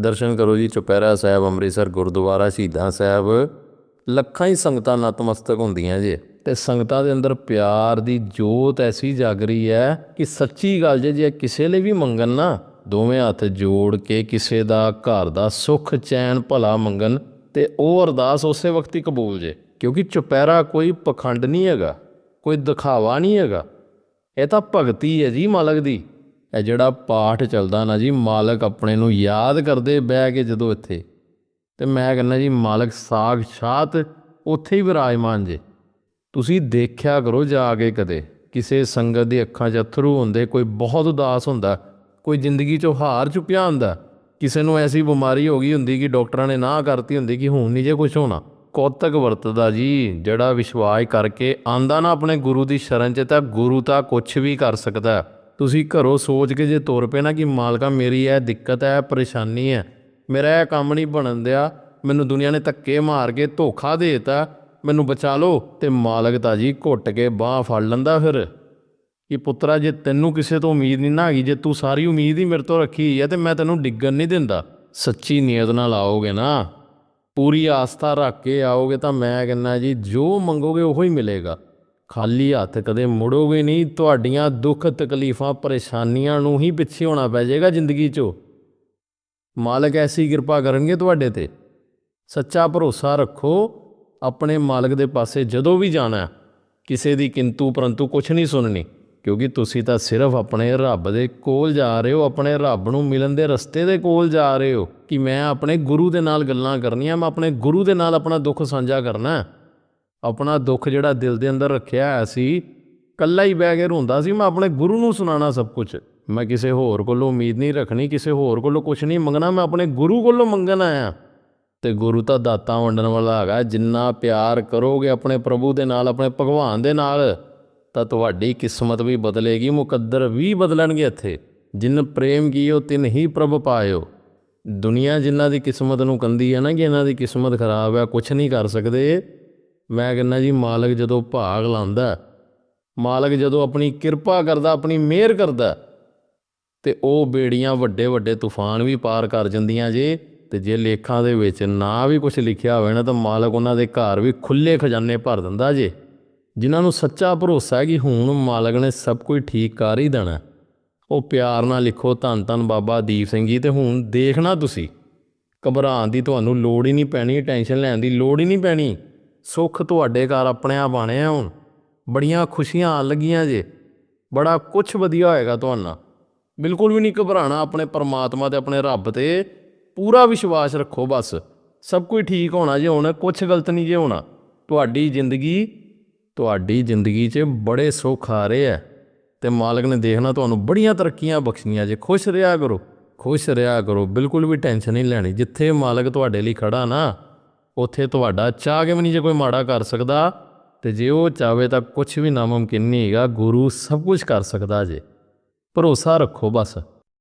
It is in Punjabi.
ਦਰਸ਼ਨ ਕਰੋ ਜੀ, ਚੁਪਹਿਰਾ ਸਾਹਿਬ, ਅੰਮ੍ਰਿਤਸਰ ਗੁਰਦੁਆਰਾ, ਸ਼ਹੀਦਾਂ ਸਾਹਿਬ। ਲੱਖਾਂ ਹੀ ਸੰਗਤਾਂ ਨਤਮਸਤਕ ਹੁੰਦੀਆਂ ਜੇ। ਤੇ ਸੰਗਤਾਂ ਦੇ ਅੰਦਰ ਪਿਆਰ ਦੀ ਜੋਤ ਐਸੀ ਜਾਗ ਰਹੀ ਹੈ ਕਿ ਸੱਚੀ ਗੱਲ ਜੇ ਜੇ ਕਿਸੇ ਲਈ ਵੀ ਮੰਗਣ ਨਾ, ਦੋਵੇਂ ਹੱਥ ਜੋੜ ਕੇ ਕਿਸੇ ਦਾ ਘਰ ਦਾ ਸੁੱਖ, ਚੈਨ, ਭਲਾ ਮੰਗਣ ਤੇ ਉਹ ਅਰਦਾਸ ਉਸੇ ਵਕਤ ਹੀ ਕਬੂਲ ਜੇ। ਕਿਉਂਕਿ ਚੁਪਹਿਰਾ ਕੋਈ ਪਖੰਡ ਨਹੀਂ ਹੈਗਾ, ਕੋਈ ਦਿਖਾਵਾ ਨਹੀਂ ਹੈਗਾ। ਇਹ ਤਾਂ ਭਗਤੀ ਹੈ ਜੀ ਮਾਲਕ ਦੀ। ਇਹ ਜਿਹੜਾ ਪਾਠ ਚੱਲਦਾ ਨਾ ਜੀ, ਮਾਲਕ ਆਪਣੇ ਨੂੰ ਯਾਦ ਕਰਦੇ ਬਹਿ ਕੇ ਜਦੋਂ ਇੱਥੇ। ਤੇ ਮੈਂ ਕਹਿੰਦਾ ਜੀ, ਮਾਲਕ ਸਾਖਸ਼ਾਤ ਉੱਥੇ ਹੀ ਵਿਰਾਜਮਾਨ ਜੇ। ਤੁਸੀਂ ਦੇਖਿਆ ਕਰੋ ਜਾ ਕੇ ਕਦੇ, ਕਿਸੇ ਸੰਗਤ ਦੀ ਅੱਖਾਂ 'ਚ ਅਥਰੂ ਹੁੰਦੇ, ਕੋਈ ਬਹੁਤ ਉਦਾਸ ਹੁੰਦਾ, ਕੋਈ ਜ਼ਿੰਦਗੀ 'ਚੋਂ ਹਾਰ ਚੁੱਕਿਆ ਹੁੰਦਾ। ਕਿਸੇ ਨੂੰ ਐਸੀ ਬਿਮਾਰੀ ਹੋ ਗਈ ਹੁੰਦੀ ਕਿ ਡਾਕਟਰਾਂ ਨੇ ਨਾ ਕਰਤੀ ਹੁੰਦੀ ਕਿ ਹੁਣ ਨਹੀਂ ਜੇ ਕੁਝ ਹੋਣਾ। ਕੌਤਕ ਵਰਤਦਾ ਜੀ, ਜਿਹੜਾ ਵਿਸ਼ਵਾਸ ਕਰਕੇ ਆਂਦਾ ਨਾ ਆਪਣੇ ਗੁਰੂ ਦੀ ਸ਼ਰਨ 'ਚ, ਤਾਂ ਗੁਰੂ ਤਾਂ ਕੁਝ ਵੀ ਕਰ ਸਕਦਾ। ਤੁਸੀਂ ਘਰੋਂ ਸੋਚ ਕੇ ਜੇ ਤੁਰ ਪਏ ਨਾ ਕਿ ਮਾਲਕਾ ਮੇਰੀ ਇਹ ਦਿੱਕਤ ਹੈ ਪਰੇਸ਼ਾਨੀ ਹੈ, ਮੇਰਾ ਇਹ ਕੰਮ ਨਹੀਂ ਬਣਨ ਦਿਆ, ਮੈਨੂੰ ਦੁਨੀਆ ਨੇ ਧੱਕੇ ਮਾਰ ਕੇ ਧੋਖਾ ਦੇਤਾ, ਮੈਨੂੰ ਬਚਾ ਲਓ ਤੇ ਮਾਲਕ ਤਾਂ ਜੀ ਘੁੱਟ ਕੇ ਬਾਹ ਫੜ ਲੈਂਦਾ ਫਿਰ। ਕਿ ਪੁੱਤਰਾ, ਜੇ ਤੈਨੂੰ ਕਿਸੇ ਤੋਂ ਉਮੀਦ ਨਹੀਂ ਨਾ ਹੈਗੀ, ਜੇ ਤੂੰ ਸਾਰੀ ਉਮੀਦ ਹੀ ਮੇਰੇ ਤੋਂ ਰੱਖੀ ਹੈ ਤੇ ਮੈਂ ਤੈਨੂੰ ਡਿੱਗਣ ਨਹੀਂ ਦਿੰਦਾ, ਸੱਚੀ ਨੀਅਤ ਨਾਲ ਆਓਗੇ ਨਾ, ਪੂਰੀ ਆਸਥਾ ਰੱਖ ਕੇ ਆਓਗੇ ਤਾਂ ਮੈਂ ਕਹਿੰਦਾ ਜੀ, ਜੋ ਮੰਗੋਗੇ ਉਹ ਹੀ ਮਿਲੇਗਾ। ਖਾਲੀ ਹੱਥ ਕਦੇ ਮੁੜੋਗੇ ਨਹੀਂ, ਤੁਹਾਡੀਆਂ ਦੁੱਖ ਤਕਲੀਫਾਂ ਪਰੇਸ਼ਾਨੀਆਂ ਨੂੰ ਹੀ ਪਿੱਛੇ ਹੋਣਾ ਪੈ ਜਾਏਗਾ ਜ਼ਿੰਦਗੀ 'ਚੋਂ। ਮਾਲਕ ਐਸੀ ਕਿਰਪਾ ਕਰਨਗੇ ਤੁਹਾਡੇ ਤੇ। ਸੱਚਾ ਭਰੋਸਾ ਰੱਖੋ, ਆਪਣੇ ਮਾਲਕ ਦੇ ਪਾਸੇ ਜਦੋਂ ਵੀ ਜਾਣਾ, ਕਿਸੇ ਦੀ ਕਿੰਤੂ ਪਰੰਤੂ ਕੁਝ ਨਹੀਂ ਸੁਣਨੀ, ਕਿਉਂਕਿ ਤੁਸੀਂ ਤਾਂ ਸਿਰਫ ਆਪਣੇ ਰੱਬ ਦੇ ਕੋਲ ਜਾ ਰਹੇ ਹੋ, ਆਪਣੇ ਰੱਬ ਨੂੰ ਮਿਲਣ ਦੇ ਰਸਤੇ ਦੇ ਕੋਲ ਜਾ ਰਹੇ ਹੋ, ਕਿ ਮੈਂ ਆਪਣੇ ਗੁਰੂ ਦੇ ਨਾਲ ਗੱਲਾਂ ਕਰਨੀਆਂ, ਮੈਂ ਆਪਣੇ ਗੁਰੂ ਦੇ ਨਾਲ ਆਪਣਾ ਦੁੱਖ ਸਾਂਝਾ ਕਰਨਾ। ਆਪਣਾ ਦੁੱਖ ਜਿਹੜਾ ਦਿਲ ਦੇ ਅੰਦਰ ਰੱਖਿਆ ਹੋਇਆ ਸੀ ਕੱਲਾ ਹੀ ਬਹਿ ਕੇ ਰੋਂਦਾ ਸੀ, ਮੈਂ ਆਪਣੇ ਗੁਰੂ ਨੂੰ ਸੁਣਾਣਾ ਸਭ ਕੁਝ ਮੈਂ ਕਿਸੇ ਹੋਰ ਕੋਲੋਂ ਉਮੀਦ ਨਹੀਂ ਰੱਖਣੀ, ਕਿਸੇ ਹੋਰ ਕੋਲੋਂ ਕੁਝ ਨਹੀਂ ਮੰਗਣਾ, ਮੈਂ ਆਪਣੇ ਗੁਰੂ ਕੋਲੋਂ ਮੰਗਣ ਆਇਆ। ਤੇ ਗੁਰੂ ਤਾਂ ਦਾਤਾ ਵੰਡਣ ਵਾਲਾ ਹੈਗਾ, ਜਿੰਨਾ ਪਿਆਰ ਕਰੋਗੇ ਆਪਣੇ ਪ੍ਰਭੂ ਦੇ ਨਾਲ, ਆਪਣੇ ਭਗਵਾਨ ਦੇ ਨਾਲ, ਤਾਂ ਤੁਹਾਡੀ ਕਿਸਮਤ ਵੀ ਬਦਲੇਗੀ, ਮੁਕੱਦਰ ਵੀ ਬਦਲਣਗੇ ਇੱਥੇ। ਜਿਨ ਪ੍ਰੇਮ ਕੀਓ, ਤਿਨ ਹੀ ਪ੍ਰਭ ਪਾਇਓ। ਦੁਨੀਆ ਜਿਨ੍ਹਾਂ ਦੀ ਕਿਸਮਤ ਨੂੰ ਕੰਦੀ ਹੈ ਨਾ, ਕਿ ਇਹਨਾਂ ਦੀ ਕਿਸਮਤ ਖਰਾਬ ਹੈ ਕੁਝ ਨਹੀਂ ਕਰ ਸਕਦੇ। ਮੈਂ ਕਹਿੰਦਾ ਜੀ, ਮਾਲਕ ਜਦੋਂ ਭਾਗ ਲਾਉਂਦਾ ਮਾਲਕ ਜਦੋਂ ਆਪਣੀ ਕਿਰਪਾ ਕਰਦਾ, ਆਪਣੀ ਮਿਹਰ ਕਰਦਾ, ਤੇ ਉਹ ਬੇੜੀਆਂ ਵੱਡੇ ਵੱਡੇ ਤੂਫਾਨ ਵੀ ਪਾਰ ਕਰ ਜਾਂਦੀਆਂ ਜੇ, ਤੇ ਜੇ ਲੇਖਾਂ ਦੇ ਵਿੱਚ ਨਾ ਵੀ ਕੁਝ ਲਿਖਿਆ ਹੋਵੇ ਨਾ, ਤਾਂ ਮਾਲਕ ਉਹਨਾਂ ਦੇ ਘਰ ਵੀ ਖੁੱਲੇ ਖਜ਼ਾਨੇ ਭਰ ਦਿੰਦਾ ਜੇ। ਜਿਨ੍ਹਾਂ ਨੂੰ ਸੱਚਾ ਭਰੋਸਾ ਹੈ ਕਿ ਹੁਣ ਮਾਲਕ ਨੇ ਸਭ ਕੁਝ ਠੀਕ ਕਰ ਹੀ ਦੇਣਾ। ਉਹ ਪਿਆਰ ਨਾਲ ਲਿਖੋ ਧੰਨ ਧੰਨ ਬਾਬਾ ਦੀਪ ਸਿੰਘ ਜੀ, ਤੇ ਹੁਣ ਦੇਖਣਾ ਤੁਸੀਂ। ਘਬਰਾਉਣ ਦੀ ਤੁਹਾਨੂੰ ਲੋੜ ਹੀ ਨਹੀਂ ਪੈਣੀ, ਟੈਨਸ਼ਨ ਲੈਣ ਦੀ ਲੋੜ ਹੀ ਨਹੀਂ ਪੈਣੀ। ਸੁੱਖ ਤੁਹਾਡੇ ਘਰ ਆਪਣੇ ਆਪ ਆਣੇ ਆ ਹੁਣ। ਬੜੀਆਂ ਖੁਸ਼ੀਆਂ ਆਉਣ ਲੱਗੀਆਂ ਜੇ। ਬੜਾ ਕੁਝ ਵਧੀਆ ਹੋਏਗਾ ਤੁਹਾਨੂੰ। ਬਿਲਕੁਲ ਵੀ ਨਹੀਂ ਘਬਰਾਣਾ ਆਪਣੇ ਪਰਮਾਤਮਾ ਤੇ, ਆਪਣੇ ਰੱਬ ਤੇ। ਪੂਰਾ ਵਿਸ਼ਵਾਸ ਰੱਖੋ ਬਸ। ਸਭ ਕੁਝ ਠੀਕ ਹੋਣਾ ਜੇ ਹੁਣ ਕੁਝ ਗਲਤ ਨਹੀਂ ਜੇ ਹੋਣਾ। ਤੁਹਾਡੀ ਜ਼ਿੰਦਗੀ ਤੁਹਾਡੀ ਜ਼ਿੰਦਗੀ 'ਚ ਬੜੇ ਸੁੱਖ ਆ ਰਹੇ ਆ। ਤੇ ਮਾਲਕ ਨੇ ਦੇਖਣਾ ਤੁਹਾਨੂੰ ਬੜੀਆਂ ਤਰੱਕੀਆਂ ਬਖਸ਼ੀਆਂ ਜੇ। ਖੁਸ਼ ਰਿਹਾ ਕਰੋ। ਖੁਸ਼ ਰਿਹਾ ਕਰੋ। ਬਿਲਕੁਲ ਵੀ ਟੈਨਸ਼ਨ ਨਹੀਂ ਲੈਣੀ। ਜਿੱਥੇ ਮਾਲਕ ਤੁਹਾਡੇ ਲਈ ਖੜਾ ਨਾ ਉੱਥੇ ਤੁਹਾਡਾ ਚਾਹ ਕੇ ਵੀ ਨਹੀਂ ਜੇ ਕੋਈ ਮਾੜਾ ਕਰ ਸਕਦਾ? ਤੇ ਜੇ ਉਹ ਚਾਵੇ ਤਾਂ ਕੁਝ ਵੀ ਨਾਮੁਮਕਿਨ ਨਹੀਂ ਹੈਗਾ, ਗੁਰੂ ਸਭ ਕੁਝ ਕਰ ਸਕਦਾ ਜੇ। ਭਰੋਸਾ ਰੱਖੋ ਬਸ।